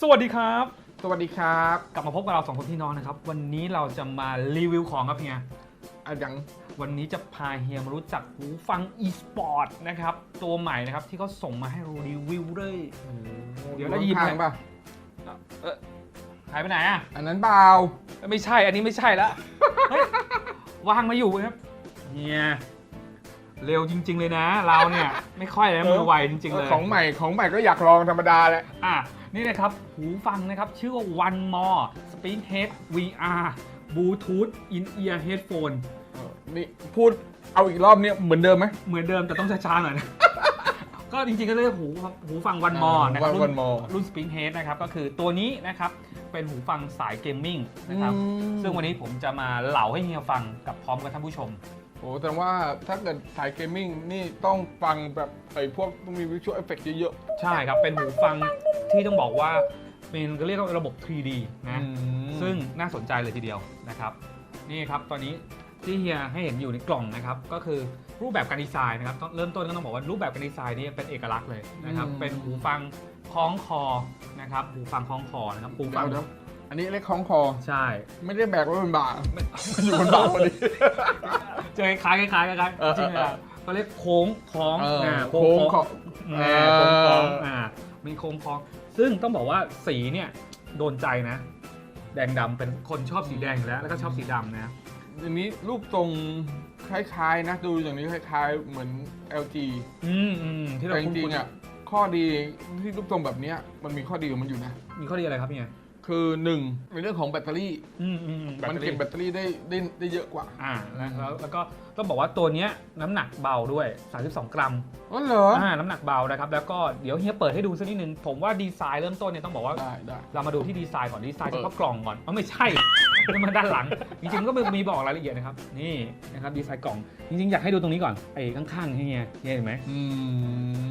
สวัสดีครับ สวัสดีครับกลับมาพบกับเราสองคนพี่น้องนะครับ วันนี้เราจะมารีวิวของครับเฮียอะยังวันนี้จะพาเฮียมารู้จักหูฟัง e-sport นะครับ ตัวใหม่นะครับที่เขาส่งมาให้เรารีวิวเลย เดี๋ยวเราหยิบข้างเลยป่ะเออหายไปไหนอะ อันนั้นเปล่าไม่ใช่อันนี้ไม่ใช่ละเฮ้ยวางมาอยู่ครับเฮียเร็วจริง ๆ เลยนะ เราเนี่ย ไม่ค่อยเลยมือไวจริง ๆ เลย ของใหม่ของใหม่ก็อยากลองธรรมดาแหละอะ นี่นะครับหูฟังนะครับ ชื่อว่า One More Speakhead VR Bluetooth In Ear Headphone เออนี่พูดเอาอีกรอบเนี้ยเหมือนเดิมไหมเหมือนเดิมแต่ต้องช้าๆหน่อยนะ ก็จริงๆก็เรียกหูหูฟัง One More นะครับวันรุ่วันนมอรุ่น Speakhead นะครับ ก็คือตัวนี้นะครับ เป็นหูฟังสายเกมมิ่งนะครับซึ่งวันนี้ผมจะมาเหล่าให้เฮียฟังกับพร้อมกับท่านผู้ชม โอ้แต่ว่าถ้าเกิดสายเกมมิ่งนี่ต้องฟังแบบไอ้พวกต้องมีวิชวลเอฟเฟกต์เยอะใช่ครับ เป็นหูฟังที่ต้องบอกว่าเป็นเรียกว่าระบบ 3D ๆนะ อืมซึ่งน่าสนใจเลยทีเดียวนะครับ นี่ครับตอนนี้ที่เฮียให้เห็นอยู่ในกล่องนะครับ ก็คือรูปแบบการดีไซน์นะครับต้องเริ่มต้นก็ต้องบอกว่ารูปแบบการดีไซน์นี้เป็นเอกลักษณ์เลยนะครับ เป็นหูฟังคล้องคอนะครับหูฟังคล้องคอนะครับหูเดี๋ฟัยงวเดี๋ยว อันนี้เล็กคล้องคอ ใช่ไม่ได้แบกไว้บนบ่าอยู่บนบ่าพอดี เจอคล้ายๆคล้ายๆคล้ายเออๆจริงๆอะเขาเรียกโค้งคล้องเอออ่าโค้งคออ่าโค้งคล้องอ่ามีโค้งคล้อง ซึ่งต้องบอกว่าสีเนี่ยโดนใจนะ แดงดำเป็นคนชอบสีแดงอยู่แล้ว แล้วก็ชอบสีดำนะ อันนี้รูปทรงคล้ายๆนะดูอย่างนี้คล้ายๆ เหมือน LG อืมอืมที่เราแต่จคุ้ริงนๆอะข้อดีที่รูปทรงแบบเนี้ยมันมีข้อดีของมันอยู่นะ ๆมีข้อดีอะไรครับเนี่ย คือหนึ่งในเรื่องของแบตเตอรี่อืมอืมมันเก็บแบตเตอรี่ได้ได้ได้เยอะกว่าอ่าแล้วแล้วก็ต้องบอกว่าตัวเนี้ยน้ำหนักเบาด้วย 32 กรัมอ๋อเหรออ่าน้ำหนักเบานะครับ แล้วก็เดี๋ยวเฮียเปิดให้ดูสักนิดนึง ผมว่าดีไซน์เริ่มต้นเนี่ยต้องบอกว่า ได้ได้ เรามาดูที่ดีไซน์ก่อนดีไซน์เอเฉอพาะกล่องก่อนอ๋อไม่ใช่ นี่มันด้านหลัง จริงๆก็มีบอกรายละเอียดนะครับ นี่นะครับดีไซน์กล่อง จริงๆ อยากให้ดูตรงนี้ก่อนไอ้ข้างๆที่เฮียเฮียเห็นไหมอื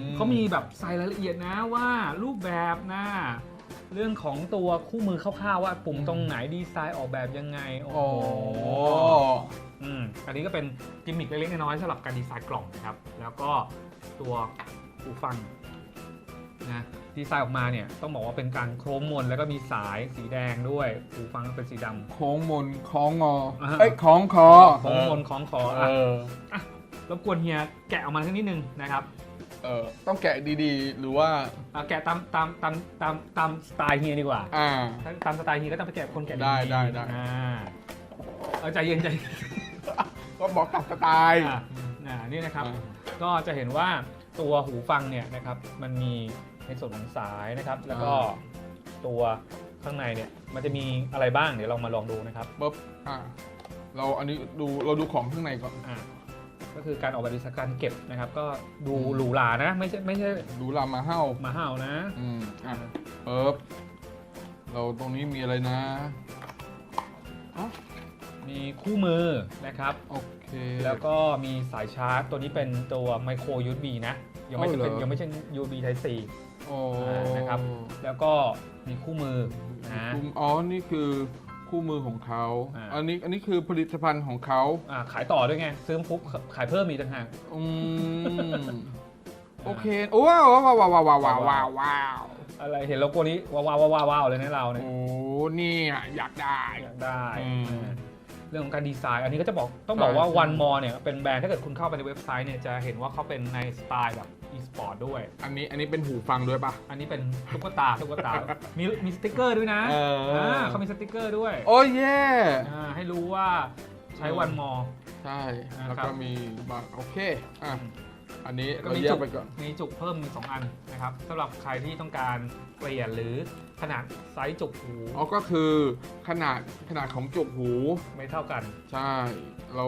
มเขามีแบบใส่รายละเอียดนะว่ารูปแบบนะ เรื่องของตัวคู่มือคร่าวๆว่าปุ่มตรงไหนดีไซน์ออกแบบยังไงโอ้โอ้โหอืมอันนี้ก็เป็นกิมมิคเล็กๆน้อยๆสำหรับการดีไซน์กล่องนะครับ แล้วก็ตัวหูฟังนะดีไซน์ออกมาเนี่ยต้องบอกว่าเป็นการโครมมนแล้วก็มีสายสีแดงด้วยหูฟังก็เป็นสีดำ โค้งมนคล้องงออ่าฮะเอ้ยคล้องคอโค้งมนคล้องคอเออะอรบกวนเฮียแกะออกมาสักนิดนึงนะครับ เออต้องแกะดีๆ หรือว่า อะแกะตามตามตามตามตามสไตล์เฮียดีกว่าอ่า ถ้าตามสไตล์เฮียก็ต้องไปแกะคนแกะได้ๆได้ได้ อ่าเอาใจเย็นใจเย็นก็บอกตัดสไตล์อะอ่านี่นะครับ อ่า ก็จะเห็นว่าตัวหูฟังเนี่ยนะครับ มันมีในส่วนของสายนะครับ แล้วก็ตัวข้างในเนี่ย มันจะมีอะไรบ้างเดี๋ยวเรามาลองดูนะครับ ปุ๊บอ่าเราอันนี้ดูเราดูของข้างในก่อน อ่า ก็คือการออกแบบดีไซน์การเก็บนะครับ ก็ดูอืมหรูหรานะ ไม่ใช่ไม่ใช่ดูลามาเฮ้ามาห้าวนะ อืมอะปุ๊บเราตรงนี้มีอะไรนะอ๋อมีคู่มือนะครับ โอเค แล้วก็มีสายชาร์จ ตัวนี้เป็นตัวไมโคร USB นะ ยังไม่อ๋อเหรอเป็นยังไม่ใช่ USB Type C โอ้อ่านะครับ แล้วก็มีคู่มือนะคู่อ๋อ นี่คือ คู่มือของเขาอ,อันนี้อันนี้คือผลิตภัณฑ์ของเขาขายต่อด้วยไง ซื้อมปุ๊บขายเพิ่มอีกต่างหากโอเคโอ้ว้าวว้าวว้าวว้าวว้าวว้าวว้าวอะไรเห็นโลโก้นี้ว้าวว้าวว้าวว้าวเลยนะเราเนี่ยโอ้เนี่ยอยากได้ อยากได้เรื่องของการดีไซน์ อันนี้ก็จะบอกต้องบอกว่าวันมอเนี่ยเป็นแบรนด์ถ้าเกิดคุณเข้าไปในเว็บไซต์เนี่ยจะเห็นว่าเขาเป็นในสไตล์แบบ e-sport ด้วย อันนี้อันนี้เป็นหูฟังด้วยปะ อันนี้เป็นตุ๊กตาตุ๊กตา มีมีสติกเกอร์ด้วยนะเอออ่าเขามีสติกเกอร์ด้วยโอ้ยเย่อ่าให้รู้ว่าใช้ One More ใช่อ่าแล้วครัก็บมีบางโอเค อะ อันนี้แล้วก็เรามีแยจุกกไปก่อน มีจุกเพิ่มมี 2 อันนะครับสำหรับใครที่ต้องการเปลี่ยนหรือขนาดไซส์จุกหูอ๋อ ก็คือขนาดขนาดของจุกหู ไม่เท่ากัน ใช่ เรา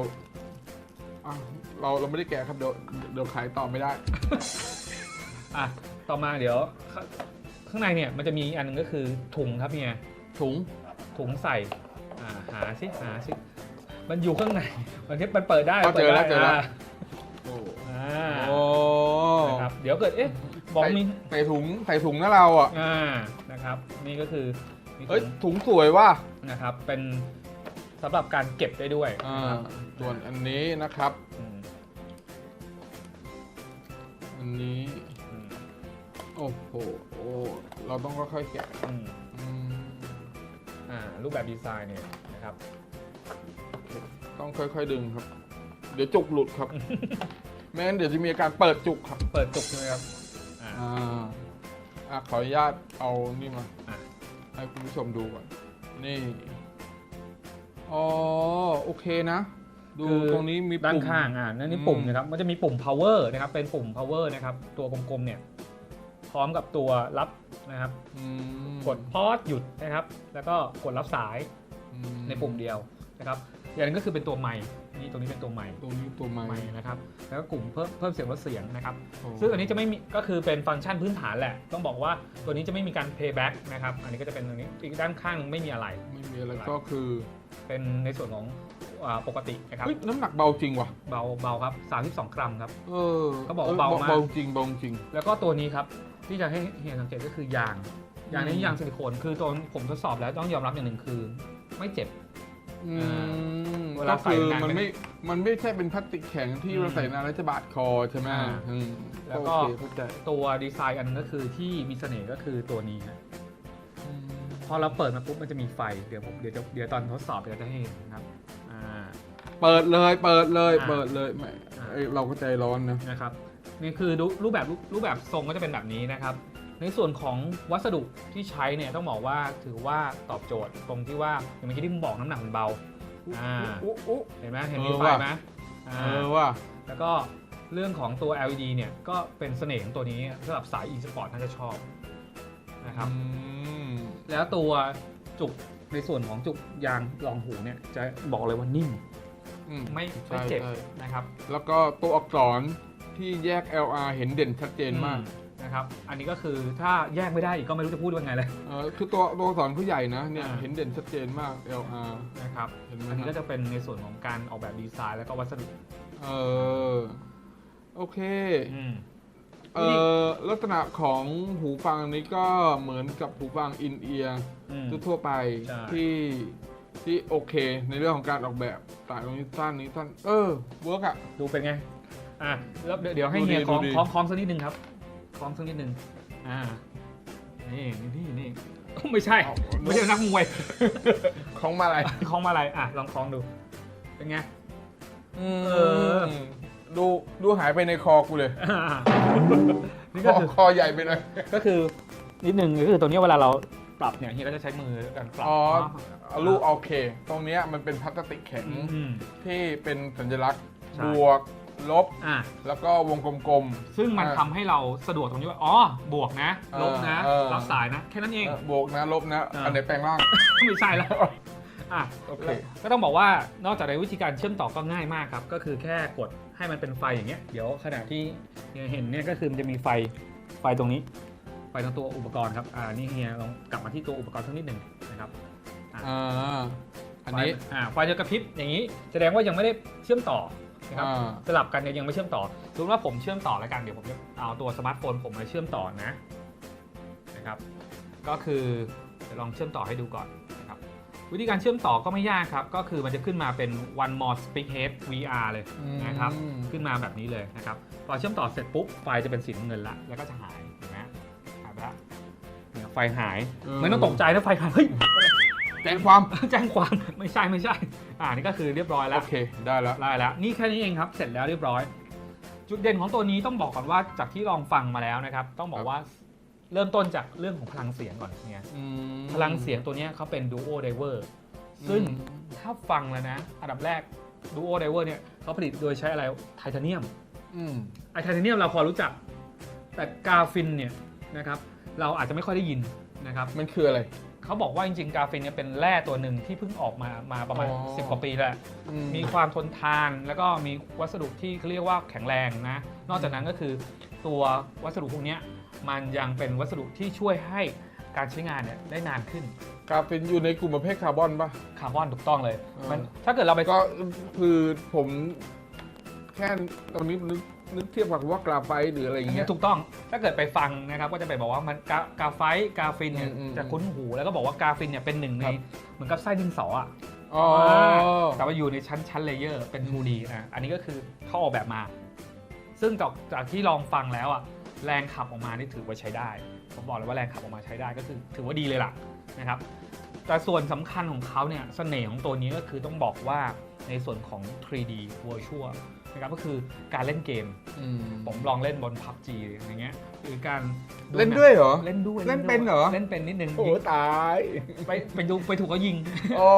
อะเราเราไม่ได้แกะครับเดี๋ยวเดี๋ยวขายต่อไม่ได้ อะต่อมาเดี๋ยวขข้างในเนี่ยมันจะมีอันหนึงก็คือถุงครับเนี่ยถุงถุงใส่อ่าหาสิหาสิมันอยู่ข้างในมันแค่มันเปิดได้อ๋อเจอแล้วปิดเจอแล้วได้โอ้อ่าโอ้นะครับเดี๋ยวเกิดเอ๊ะบอกมีใส่ถุงใส่ถุงนะเราอะอ่านะครับ นี่ก็คือมีเฮ้ยถุงถุงสวยว่ะนะครับ เป็น สำหรับการเก็บได้ด้วยอ่านะครับส่วนอันนี้นะครับ อืมอันนี้ อืมโอ้โหโอ้เราต้องค่อยๆแกะอืมอืมอ่ารูปแบบดีไซน์เนี่ยนะครับ ต้องค่อยๆดึงครับ เดี๋ยวจุกหลุดครับ ไม่งั้นเดี๋ยวจะมีอาการเปิดจุกครับ เปิดจุกใช่ไหมครับอ่า อ่าอะขออนุญาตเอานี่มา อะ ให้คุณผู้ชมดูก่อน นี่ อ๋อโอเคนะ ดูคือ ตรงนี้มีด้านปุ่มข้างอ่านั่นนี่อืมปุ่มนะครับ มันจะมีปุ่ม power นะครับ เป็นปุ่ม power นะครับ ตัวกลมๆเนี่ย พร้อมกับตัวรับนะครับ อืมกดพอสหยุดนะครับ แล้วก็กดรับสายอืในปุ่มเดียวนะครับ อย่างนึงก็คือเป็นตัวไมค์ นี่ตรงนี้เป็นตัวไมค์ตรงนี้ตัวไม้ไมค์นะครับ แล้วก็กลุ่มเพิ่มเพิ่มเสียงลดเสียงนะครับโอ้ซึ่งอันนี้จะไม่มีก็คือเป็นฟังก์ชันพื้นฐานแหละ ต้องบอกว่าตัวนี้จะไม่มีการ playback นะครับ อันนี้ก็จะเป็นตรงนี้ อีกด้านข้างไม่มีอะไร ไม่มีอะไรก็คือ เป็นในส่วนของอ่าปกตินะครับเฮ้ยน้ำหนักเบาจริงว่ะ เบาเบาครับ 32 กรัมครับ เออเขาบอกว่าเบามากเบาจริงเบาจริง แล้วก็ตัวนี้ครับที่จะให้เห็นสังเกตก็คือยาง ยางนี้อืมยางซิลิโคน คือตัวผมทดสอบแล้วต้องยอมรับอย่างหนึ่งคือ ไม่เจ็บ อืมเวลาก็คือใส่นานมันไม่ มันไม่ใช่เป็นพลาสติกแข็งที่อืมเราใส่นานแล้วจะบาดคอใช่ไหมอ่าอืมแล้วก็ โอเคเข้าใจตัวดีไซน์อันนึงก็คือที่มีเสน่ห์ก็คือตัวนี้ฮะอืมพอเราเปิดมาปุ๊บมันจะมีไฟเดี๋ยวผมเดี๋ยวจะเดี๋ยวตอนทดสอบเดี๋ยวจะให้เห็นนะครับอ่า เปิดเลย เปิดเลย อ่าเปิดเลยไม่อ่า เอ้ยเราก็ใจร้อนนะ นะครับนี่คือรูรูปแบบรูรูปแบบทรงก็จะเป็นแบบนี้นะครับ ในส่วนของวัสดุที่ใช้เนี่ยต้องบอกว่าถือว่าตอบโจทย์ตรงที่ว่าอย่างเมื่อกี้ที่ผมบอกน้ำหนักมันเบาอ่าอุ๊อุ๊เห็นไหมเห็นเอมีอไฟว่ะไหมอ่าเออว่ะแล้วก็เรื่องของตัว LED เนี่ยก็เป็นเสน่ห์ของตัวนี้สำหรับสาย e-sport น่าจะชอบนะครับอืมแล้วตัวจุกในส่วนของจุกยางรองหูเนี่ยจะบอกเลยว่านิ่มอืมไม่ใช่ไม่เจ็บใช่นะครับ แล้วก็ตัวอักษรที่แยก LR เห็นเด่นชัดเจนมากอื นะครับ อันนี้ก็คือถ้าแยกไม่ได้อีกก็ไม่รู้จะพูดว่าไงเลย เออคือตัวตัวอักษรเขาใหญ่นะเนี่ยอ่า เห็นเด่นชัดเจนมาก LR นะครับ เห็นไหมอันนี้ฮะก็จะเป็นในส่วนของการออกแบบดีไซน์แล้วก็วัสดุเออโอเค อืม เออลักษณะของหูฟังนี้ก็เหมือนกับหูฟังอินเอียร์อืม ทั่วๆไปใช่ ที่ที่โอเค ในเรื่องของการออกแบบสายตรงนี้สั้นนี้สั้นเออเวิร์กอะดูเป็นไง อะแล้วเดี๋ยวเดี๋ยวให้ดูดีเฮียคล้องดูดี คล้องคล้องสักนิดนึงครับ คล้องสักนิดนึงอ่านี่นี่นี่ไม่ใช่ ไม่ใช่นักมวยของมาอะไรคล้องมาอะไรอะลองคล้องดู เป็นไงอืมเออดูดูหายไปในคอกูเลยอ่านี่คก็อคือคอใหญ่ไปหน่อยก็คือนิดนึงก็คือตัวนี้เวลาเราปรับเนี่ยเฮียก็จะใช้มือกันปรับอ๋อเอาลูกโอเค ตรงเนี้ยมันเป็นพลาสติกแข็งอืมที่เป็นสัญลักษณ์ใช่บวก ลบ อะแล้วก็วงกลม ซึ่งมันอ่าทำให้เราสะดวกตรงที่ว่า อ๋อ บวกนะ ลบนะ เออรับสายนะ แค่นั้นๆเองเออบวกนะลบนะ อ่า อันไหนแปลงร่าง ไม่ใช่แล้วอะโอเค ก็ต้องบอกว่านอกจากในวิธีการเชื่อมต่อก็ง่ายมากครับ ก็คือแค่กดให้มันเป็นไฟอย่างเงี้ย เดี๋ยวขณะที่เฮียเห็นเนี่ยก็คือมันจะมีไฟ ไฟตรงนี้ ไฟตรงตัวอุปกรณ์ครับ อ่า นี่เฮียลองกลับมาที่ตัวอุปกรณ์สักนิดหนึ่งนะครับ อ่าอันนี้ ไฟอ่าไฟจะกระพริบอย่างนี้ แสดงว่ายังไม่ได้เชื่อมต่อ นะครับอ่า สลับกันเนี่ยยังไม่เชื่อมต่อสมมติว่าผมเชื่อมต่อแล้วกันเดี๋ยวผมจะเอาตัวสมาร์ทโฟนผมมาเชื่อมต่อนะนะครับ ก็คือจะลองเชื่อมต่อให้ดูก่อนนะครับวิธีการเชื่อมต่อก็ไม่ยากครับ ก็คือมันจะขึ้นมาเป็น one more speakhead VR เลยนะครับ อืมขึ้นมาแบบนี้เลยนะครับพอเชื่อมต่อเสร็จปุ๊บไฟจะเป็นสีน้ำเงินละแล้วก็จะหายเห็นไหมหายไปละเนี่ยไฟหายเออไม่ต้องตกใจนะไฟหายเฮ้ย แจ้งความ แจ้งความไม่ใช่ไม่ใช่ อ่านี่ก็คือเรียบร้อยแล้วโอเคได้แล้วได้แล้ว นี่แค่นี้เองครับ เสร็จแล้วเรียบร้อย จุดเด่นของตัวนี้ต้องบอกก่อนว่าจากที่ลองฟังมาแล้วนะครับ ต้องบอกว่าเริ่มต้นจากเรื่องของพลังเสียงก่อนเนี่ยอืมพลังเสียงตัวเนี้ยเขาเป็น Duo Diver ซึ่งถ้าฟังแล้วนะ อันดับแรก Duo Diver เนี่ยเขาผลิตโดยใช้อะไรไทเทเนียมอืมไอไทเทเนียมเราพอรู้จัก แต่กาฟินเนี่ยนะครับ เราอาจจะไม่ค่อยได้ยินนะครับ มันคืออะไร เขาบอกว่าจริงๆ กาฟินเนี่ยเป็นแร่ตัวหนึ่งที่เพิ่งออกมามาประมาณ อ๋อ10 กว่าปีแล้ว อืมีความทนทานแล้วก็มีวัสดุที่เขาเรียกว่าแข็งแรงนะ นอกจากนั้นก็คือตัววัสดุพวกเนี้ยมันยังเป็นวัสดุที่ช่วยให้การใช้งานเนี่ยได้นานขึ้นกราฟินอยู่ในกลุ่มประเภทคาร์บอนปะ คาร์บอนถูกต้องเลยอ่ามัมันถ้าเกิดเราไป ก็คือผมแค่ตอนนี้นึก นึกเทียบกับว่ากราไฟต์หรืออะไรอย่างเงี้ย ถูกต้อง ถ้าเกิดไปฟังนะครับก็จะไปบอกว่ามันกากาไฟต์กาฟินเนี่ยอืมอืมจะคุ้นหูแล้วก็บอกว่ากาฟินเนี่ยเป็นหนึ่งในครับ เหมือนกับไส้ดินสออะอ๋อ แต่ว่าอยู่ในชั้นชั้นเลเยอร์เป็น 2D อะอันนี้ก็คือเขาออกแบบมา ซึ่งจากจากที่ลองฟังแล้วอะแรงขับออกมานี่ถือว่าใช้ได้ ผมบอกเลยว่าแรงขับออกมาใช้ได้ก็คือถือว่าดีเลยล่ะนะครับ แต่ส่วนสำคัญของเขาเนี่ยเสน่ห์ของตัวนี้ก็คือต้องบอกว่าในส่วนของ 3D Virtual นะครับก็คือการเล่นเกม อืม ผมลองเล่นบน PUBG อย่างเงี้ยหรือการเล่นด้วยเหรอเล่นด้วยเล่นเป็นเหรอ เล่นเป็นนิดนึงโอ้ตายไปไปดูไปถูกเขายิง อ๋อ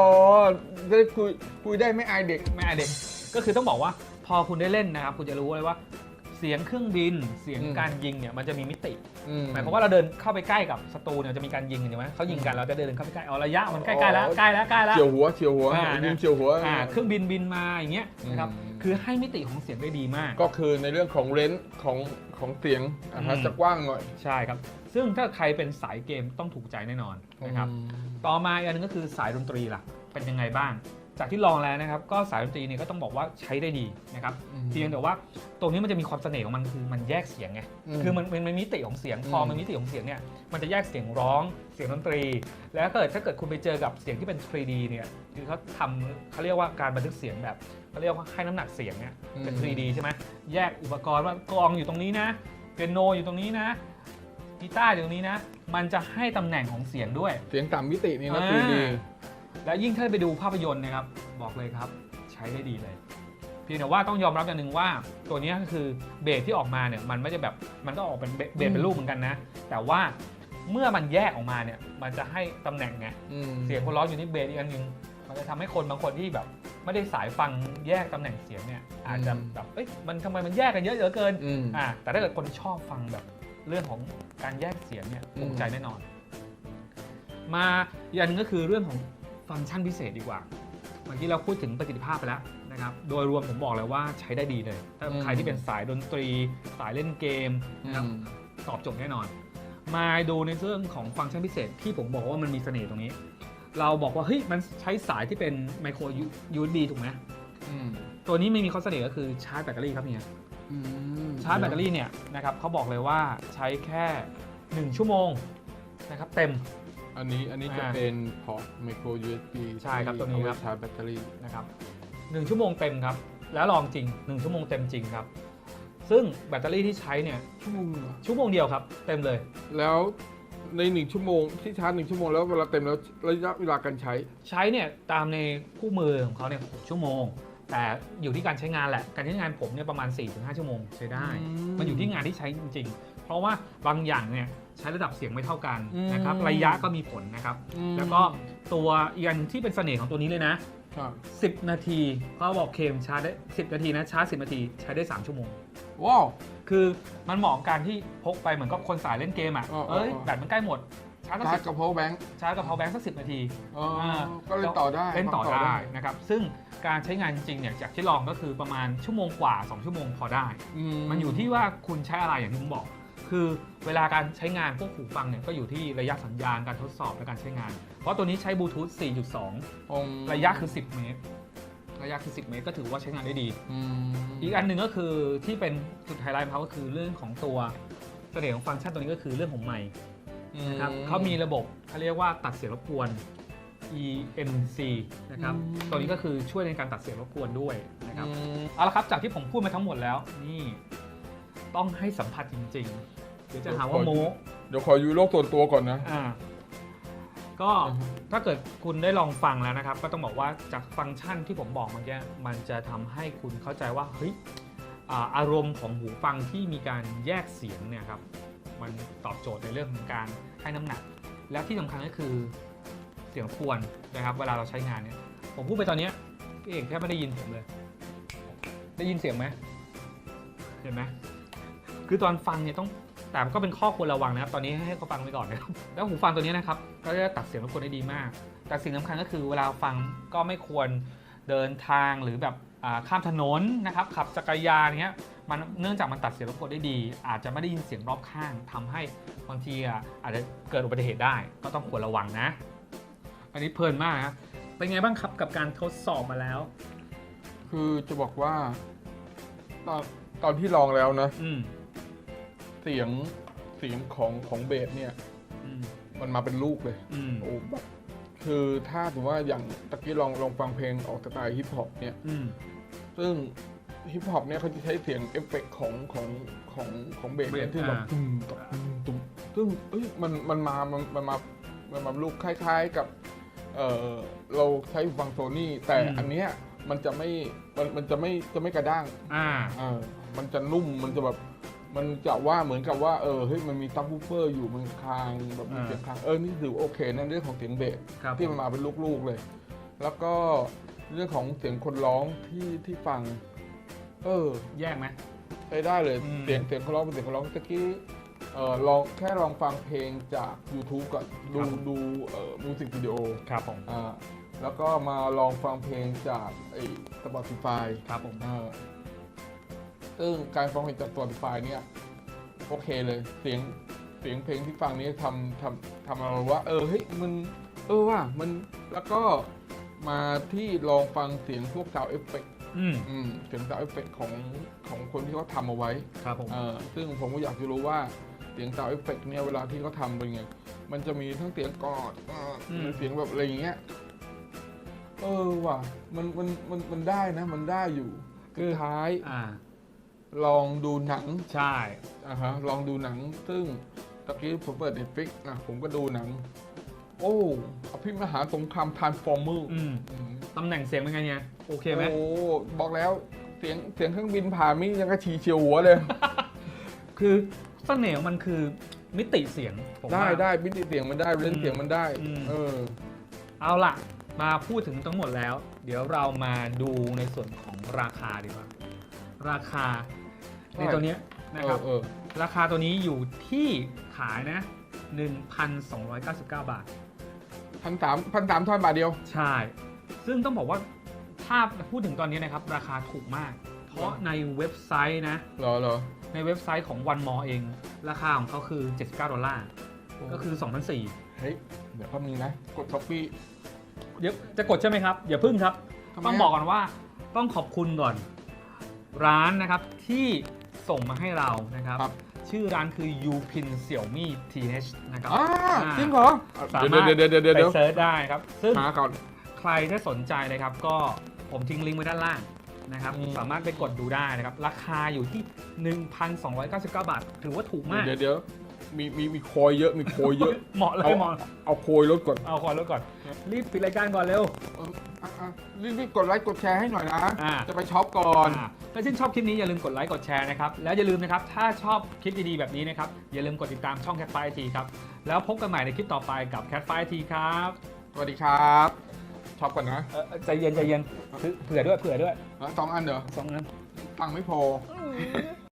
ได้คุยคุยได้ไม่อายเด็ก ไม่อาเด็กก็คือต้องบอกว่าพอคุณได้เล่นนะครับ คุณจะรู้เลยว่าเสียงเครื่องบินเสียงอืม การยิงเนี่ยมันจะมีมิติ อืหมายความว่าเราเดินเข้าไปใกล้กับศัตรูเนี่ยจะมีการยิงเห็นไหมเขายิงกันเราจะเดินเข้าไปใกล้เอาระยะมันใกล้ๆแล้วใกล้แล้วใกล้แล้ว เฉียวหัวเฉียวหัวอ่ายิงเฉียวหัว อ่าเครื่องบินบินมาอย่างเงี้ยนะครับอืม คือให้มิติของเสียงได้ดีมาก ก็คือในเรื่องของเลนส์ของของเสียงอะฮะอืม จะกว้างหน่อยใช่ครับ ซึ่งถ้าใครเป็นสายเกมต้องถูกใจแน่นอนนะครับต่อมาอีกอันหนึงก็คือสายดนตรีล่ะ เป็นยังไงบ้าง จากที่ลองแล้วนะครับ ก็สายดนตรีเนี่ยก็ต้องบอกว่าใช้ได้ดีนะครับอืม เพียงแต่ว่าตรงนี้มันจะมีความเสน่ห์ของมันคือมันแยกเสียงไงอืมคือมันมันมันมีมิติของเสียงพออืมมันมีมิติของเสียงเนี่ยมันจะแยกเสียงร้องเสียงดนตรี แล้วเกิดถ้าเกิดคุณไปเจอกับเสียงที่เป็น 3D เนี่ยคือเขาทำเขาเรียกว่าการบันทึกเสียงแบบเขาเรียกว่าให้น้ำหนักเสียงเนี่ย เป็น 3D ใช่ไหมแยกอุปกรณ์ว่ากลองอยู่ตรงนี้นะเปียโนอยู่ตรงนี้นะกีตาร์อยู่ตรงนี้นะ มันจะให้ตำแหน่งของเสียงด้วย เสียงต่ำมิตินี่นะ อ่าคือดี แล้วยิ่งถ้าไปดูภาพยนตร์นะครับ บอกเลยครับ ใช้ได้ดีเลย เพียงแต่ว่าต้องยอมรับอย่างหนึ่งว่า ตัวเนี้ยก็คือเบสที่ออกมาเนี่ยมันไม่ได้แบบมันก็ออกเป็นเบสเบสเป็นรูปเหมือนกันนะ แต่ว่าเมื่อมันแยกออกมาเนี่ย มันจะให้ตำแหน่งไงอืมเสียงคนร้องอยู่ที่เบสอีกอันหนึงมันจะทำให้คนบางคนที่แบบไม่ได้สายฟังแยกตำแหน่งเสียงเนี่ย อาจจะแบบเอ้ยมันทำไมมันแยกกันเยอะเหลือเกินอืมอ่าแต่ถ้าเกิดคนชอบฟังแบบเรื่องของการแยกเสียงเนี่ยอืมภูมิใจแน่นอน มาอีกอันหนึงก็คือเรื่องของ ฟังก์ชันพิเศษดีกว่าเมื่อกี้เราพูดถึงประสิทธิภาพไปแล้วนะครับ โดยรวมผมบอกเลยว่าใช้ได้ดีเลย ถ้าใครที่เป็นสายดนตรี สายเล่นเกมนะครับอืมตอบโจทย์แน่นอน มาดูในเรื่องของฟังก์ชันพิเศษที่ผมบอกว่ามันมีเสน่ห์ตรงนี้ เราบอกว่าเฮ้ยมันใช้สายที่เป็นไมโคร USB ถูกไหมอืมตัวนี้ไม่มีข้อเสนอก็คือชาร์จแบตเตอรี่ครับเนี่ยอืมชาร์จแบตเตอรี่เนี่ยนะครับเขาบอกเลยว่าใช้แค่ 1 ชั่วโมงนะครับเต็ม อันนี้อันนี้จะอ่าเป็นพอร์ตไมโคร USB ใช่ครับตัวนี้ครับเอาไชาร์จแบตเตอรี่ นะครับ1ชั่วโมงเต็มครับ แล้วลองจริง1ชั่วโมงเต็มจริงครับ ซึ่งแบตเตอรี่ที่ใช้เนี่ยชั่วโมงเหรอชั่วโมงเดียวครับ เต็มเลย แล้วในหนึ่งชั่วโมงที่ชาร์จหนึ่งชั่วโมงแล้วเวลาเต็มแล้วระยะเวลาการใช้ ใช้เนี่ยตามในคู่มือของเขาเนี่ย6ชั่วโมง แต่อยู่ที่การใช้งานแหละ การใช้งานผมเนี่ยประมาณ 4-5 ชั่วโมงใช้ได้ อืม มันอยู่ที่งานที่ใช้จริงๆ เพราะว่าบางอย่างเนี่ยใช้ระดับเสียงไม่เท่ากันอืมนะครับ ระยะก็มีผลนะครับ อืม แล้วก็ตัวอีกอันที่เป็นเสน่ห์ของตัวนี้เลยนะ ครับ10 นาทีเขาบอกเคมชาร์จได้ 10 นาทีนะชาร์จ 10 นาทีใช้ได้ 3 ชั่วโมง ว้าว คือมันเหมาะกับการที่พกไปเหมือนกับคนสายเล่นเกมอะอ๋ออ๋อ เอ้ยอ๋อแบตมันใกล้หมดชาร์จก็ชาสิร์จบกับ power bank ชาร์จกับ power bank สักสินาทีอ๋ออาาก็เล่นต่อได้เล่นต่อพักได้นะครับ ซึ่งการใช้งานจริงๆเนี่ยจากที่ลองก็คือประมาณชั่วโมงกว่า 2 ชั่วโมงพอได้มันอยู่ที่ว่าคุณใช้อะไรอย่างที่ผมบอก คือเวลาการใช้งานพวกหูฟังเนี่ยก็อยู่ที่ระยะสัญญาณการทดสอบและการใช้งาน เพราะตัวนี้ใช้บลูทูธ 4.2อืมระยะคือ 10 เมตร ระยะคือ 10 เมตรก็ถือว่าใช้งานได้ดีอืมอีกอันหนึ่งก็คือที่เป็นจุดไฮไลท์ของเขาก็คือเรื่องของตัวเสน่ห์ของฟังก์ชันตัวนี้ก็คือเรื่องของไมค์นะครับเขามีระบบเขาเรียกว่าตัดเสียงรบกวน EMC นะครับอืมตัวนี้ก็คือช่วยในการตัดเสียงรบกวนด้วยนะครับอืมเอาละครับจากที่ผมพูดมาทั้งหมดแล้วนี่ต้องให้สัมผัสจริงๆเดี๋ยวจะหาว่าโม้เดี๋ยวขออยู่โลกส่วนตัวก่อนนะ อ่า ก็ถ้าเกิดคุณได้ลองฟังแล้วนะครับ ก็ต้องบอกว่าจากฟังก์ชันที่ผมบอกเมื่อกี้มันจะทำให้คุณเข้าใจว่าเฮ้ยอ่าอารมณ์ของหูฟังที่มีการแยกเสียงเนี่ยครับ มันตอบโจทย์ในเรื่องของการให้น้ำหนัก แล้วที่สำคัญก็คือเสียงควนนะครับเวลาเราใช้งานเนี่ย ผมพูดไปตอนเนี้ยพี่เอกแทบไม่ได้ยินผมเลย ได้ยินเสียงไหมเห็นไหมคือตอนฟังเนี่ยต้อง แต่ก็เป็นข้อควรระวังนะครับ ตอนนี้ให้เขาฟังไปก่อนนะครับ แล้วหูฟังตัวนี้นะครับ ก็จะตัดเสียงรบกวนได้ดีมาก แต่สิ่งสำคัญก็คือเวลาฟังก็ไม่ควรเดินทางหรือแบบอ่าข้ามถนนนะครับ ขับจักรยานเนี้ยมันเนื่องจากมันตัดเสียงรบกวนได้ดี อาจจะไม่ได้ยินเสียงรอบข้างทำให้บางทีอะอาจจะเกิดอุบัติเหตุได้ ก็ต้องควรระวังนะ อันนี้เพลินมากนะเป็นไงบ้างครับกับการทดสอบมาแล้ว คือจะบอกว่า ตอนตอนที่ลองแล้วนะอืม เสียงเสียงของของเบสเนี่ย อืมมันมาเป็นลูกเลย อืมโอ้แบบคือถ้าถือว่าอย่างตะกี้ลองลองฟังเพลงออกสไตล์ฮิปฮอปเนี่ย อืม ซึ่งฮิปฮอปเนี่ยเขาจะใช้เสียงเอฟเฟกต์ของของของของเบสเนี่ยเบสที่แบบอ่า ตุ้มตับตุ้มตุ้มซึ่งเอ้ยมันมันมามันมันมามันมาลูกคล้ายๆกับเออเราใช้หูฟังโซนี่แต่อืมอันเนี้ยมันจะไม่มันมันจะไม่จะไม่กระด้างอ่า เออมันจะนุ่มมันจะแบบ มันจะว่าเหมือนกับว่าเออเฮ้ยมันมีซับวูฟเฟอร์อยู่มันคลางแบบมีอ่าเสียงคลางเออนี่ถือโอเคนั่นเรื่องของเสียงเบสครับที่มันมาเป็นลูกๆเลย แล้วก็เรื่องของเสียงคนร้องที่ที่ฟัง เออแยกไหมใช้ได้เลยอืม เสียงเสียงคนร้องเป็นเสียงคนร้องตะกี้เออลองแค่ลองฟังเพลงจาก YouTube ก่อนดูดูเอ่อมิวสิกวิดีโอครับผมอ่าแล้วก็มาลองฟังเพลงจากไอ้ Spotify ครับผม เออ ซึ่งการฟังเพลงจาก Spotify เนี่ยโอเคเลยเสียงเสียงเพลงที่ฟังนี้ทำทำทำเราว่า เออเฮ้ยมันเออว่ามันแล้วก็มาที่ลองฟังเสียงพวกซาวเอฟเฟกอืมอืมเสียงซาวเอฟเฟกของของคนที่เขาทำเอาไว้ครับผมเออซึ่งผมก็อยากจะรู้ว่าเสียงซาวเอฟเฟกเนี่ยเวลาที่เขาทำเป็นไง มันจะมีทั้งเสียงกอดเอออมเสียงแบบอะไรอย่างเงี้ยเออว่ะมันมันมันมันได้นะ มันได้อยู่คือท้ายอ่า ลองดูหนังใช่ อะฮะลองดูหนัง ซึ่งตะกี้ผมเปิด Netflix นะผมก็ดูหนัง โอ้อภิมหาสงครามทานฟอร์เมอร์อืมตำแหน่งเสียงเป็นไงเนี่ยโอเคไหมโอ้บอกแล้วเสียงเสียงเครื่องบินผ่านมิยังกระฉีเฉียวหัวเลย คือเสน่ห์ของมันคือมิติเสียงผมได้ว่า ได้บินเสียงมันได้เล่นอืมเสียงมันได้ อืม เออ เอาล่ะ มาพูดถึงทั้งหมดแล้ว เดี๋ยวเรามาดูในส่วนของราคาดีกว่า ราคา ในตัวเนี้ยนะครับเออราคาตัวนี้อยู่ที่ขายนะ 1,299 บาท พันสามพันสามทอนบาทเดียว ใช่ ซึ่งต้องบอกว่าถ้าพูดถึงตอนนี้นะครับ ราคาถูกมาก เพราะในเว็บไซต์นะ เหรอเหรอในเว็บไซต์ของ One More เอง ราคาของเขาคือ 79 ดอลลาร์ ก็คือ2,004เฮ้ย เดี๋ยวแป๊บนึงนะ กดช้อปปี้เดี๋ยวจะกดใช่ไหมครับอย่าพึ่งครับ ต้องบอกก่อนว่าต้องขอบคุณก่อน ร้านนะครับที่ ส่งมาให้เรานะครับ ครับ ชื่อร้านคือ Upin Xiaomi TH นะครับอ่าอ่าจริงเหรอสาเดี๋ยวมารถเดี๋ยวเดี๋ยวเดี๋ยวไปเดี๋ยวเซิร์ชได้ครับ ซึ่งหาก่อน ใครที่สนใจนะครับ ก็ผมทิ้งลิงก์ไว้ด้านล่างนะครับ อืม สามารถไปกดดูได้นะครับ ราคาอยู่ที่ 1,299 บาท ถือว่าถูกมาก เดี๋ยวเดี๋ยวมีมีมีโคอยเยอะมีโคอยเยอะ เหมาะเลเอายเหมาะเอาโคอยลดก่อน เอาก่อนแล้วก่อน รีบปิดรายการก่อนเร็วเอออะอะรีบๆกดไลค์กดแชร์ให้หน่อยนะ อ่า จะไปช็อปก่อน อ่าถ้าชื่นชอบคลิปนี้อย่าลืมกดไลค์กดแชร์นะครับ แล้วอย่าลืมนะครับ ถ้าชอบคลิปดีๆแบบนี้นะครับ อย่าลืมกดติดตามช่อง Cat f i t ครับ แล้วพบกันใหม่ในคลิปต่อไปกับ Cat f i t ครับสวัสดีครับช็อปก่อนนะเอ่อใจเย็นใจเย็นเผื่อด้วยเผื่อด้วยอะสองอันเดี๋ยวสองนั้น ตังค์ไม่พอ อืม